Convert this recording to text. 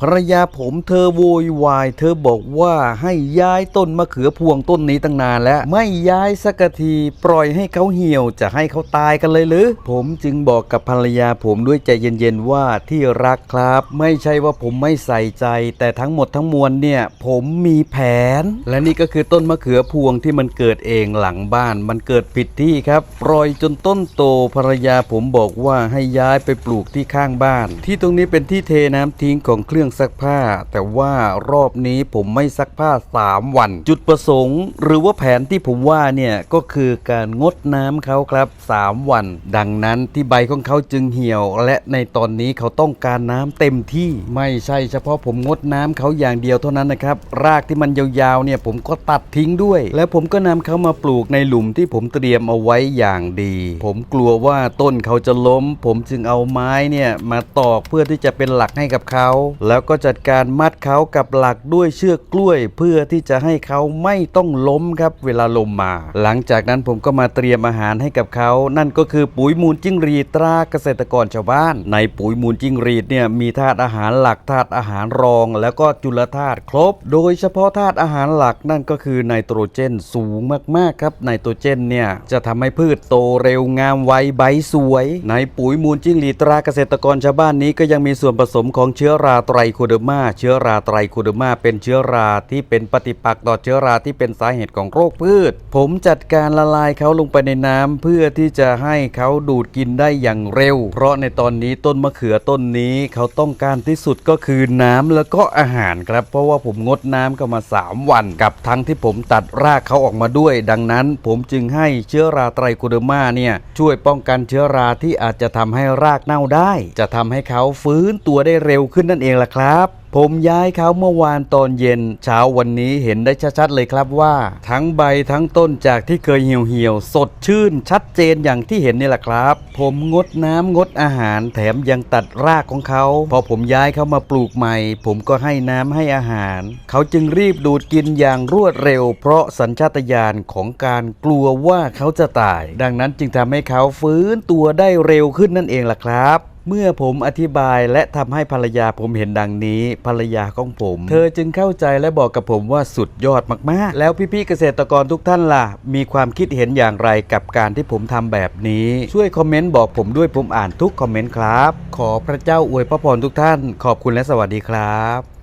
ภรรยาผมเธอโวยวาย เธอบอกว่าให้ย้ายต้นมะเขือพวงต้นนี้ตั้งนานแล้ว ไม่ย้ายสักทีปล่อยให้เขาเหี่ยวจะให้เขาตายกันเลยหรือ ผมจึงบอกกับภรรยาผมด้วยใจเย็นๆว่าที่รักครับ ไม่ใช่ว่าผมไม่ใส่ใจ แต่ทั้งหมดทั้งมวลเนี่ย ผมมีแผน และนี่ก็คือต้นมะเขือพวงที่มันเกิดเองหลังบ้าน มันเกิดผิดที่ครับ ปล่อยจนต้นโตภรรยาผมบอกว่าให้ย้ายไปปลูกที่ข้างบ้าน ที่ตรงนี้เป็นที่เทน้ำทิ้งของเครื่องซักผ้า แต่ว่ารอบนี้ผมไม่ซักผ้า 3 วัน จุดประสงค์ หรือว่าแผนที่ผมว่าเนี่ยก็คือการงดน้ำเขาครับ 3 วัน ดังนั้นที่ใบของเขาจึงเหี่ยว และในตอนนี้เขาต้องการน้ำเต็มที่ไม่ใช่เฉพาะผมงดน้ำเขาอย่างเดียวเท่านั้นนะครับ รากที่มันยาวๆเนี่ยผมก็ตัดทิ้งด้วย แล้วผมก็นำเขามาปลูกในหลุมที่ผมเตรียมเอาไว้อย่างดี ผมกลัวว่าต้นเขาจะล้ม ผมจึงเอาไม้เนี่ยมาตอกเพื่อที่จะเป็นหลักให้กับเขาแล้แล้วก็จัดการมัดเขากับหลักด้วยเชือกกล้วย เพื่อที่จะให้เขาไม่ต้องล้มครับเวลาลมมา หลังจากนั้นผมก็มาเตรียมอาหารให้กับเขา นั่นก็คือปุ๋ยมูลจิ้งรีตราเกษตรกรชาวบ้าน ในปุ๋ยมูลจิ้งรีดเนี่ยมีธาตุอาหารหลักธาตุอาหารรอง แล้วก็จุลธาตุครบ โดยเฉพาะธาตุอาหารหลักนั่นก็คือไนโตรเจนสูงมากๆครับไนโตรเจนเนี่ยจะทำให้พืชโตเร็วงามไวใบสวย ในปุ๋ยมูลจิ้งรีตราเกษตรกรชาวบ้านนี้ก็ยังมีส่วนผสมของเชื้อราไตรโคเดอร์มาเชื้อราไตรโคเดอร์มาเป็นเชื้อราที่เป็นปฏิปักษ์ต่อเชื้อราที่เป็นสาเหตุของโรคพืช ผมจัดการละลายเขาลงไปในน้ำเพื่อที่จะให้เขาดูดกินได้อย่างเร็ว เพราะในตอนนี้ต้นมะเขือต้นนี้เขาต้องการที่สุดก็คือน้ำแล้วก็อาหารครับ เพราะว่าผมงดน้ำกันมา 3 วัน กับทั้งที่ผมตัดรากเขาออกมาด้วย ดังนั้นผมจึงให้เชื้อราไตรโคเดอร์มาเนี่ยช่วยป้องกันเชื้อราที่อาจจะทำให้รากเน่าได้ จะทำให้เขาฟื้นตัวได้เร็วขึ้นนั่นเองล่ะครับครับ ผมย้ายเขาเมื่อวานตอนเย็น เช้าวันนี้เห็นได้ชัดๆเลยครับว่า ทั้งใบทั้งต้นจากที่เคยเหี่ยวเหี่ยวๆสดชื่นชัดเจนอย่างที่เห็นนี่แหละครับ ผมงดน้ำงดอาหารแถมยังตัดรากของเขาพอผมย้ายเขามาปลูกใหม่ ผมก็ให้น้ำให้อาหาร เขาจึงรีบดูดกินอย่างรวดเร็ว เพราะสัญชาตญาณของการกลัวว่าเขาจะตาย ดังนั้นจึงทำให้เขาฟื้นตัวได้เร็วขึ้นนั่นเองล่ะครับ เมื่อผมอธิบายและทำให้ภรรยาผมเห็นดังนี้ ภรรยาของผม เธอจึงเข้าใจและบอกกับผมว่าสุดยอดมากๆ แล้วพี่ๆเกษตรกรทุกท่านล่ะ มีความคิดเห็นอย่างไรกับการที่ผมทำแบบนี้ ช่วยคอมเมนต์บอกผมด้วยผมอ่านทุกคอมเมนต์ครับ ขอพระเจ้าอวยพระพรทุกท่าน ขอบคุณและสวัสดีครับ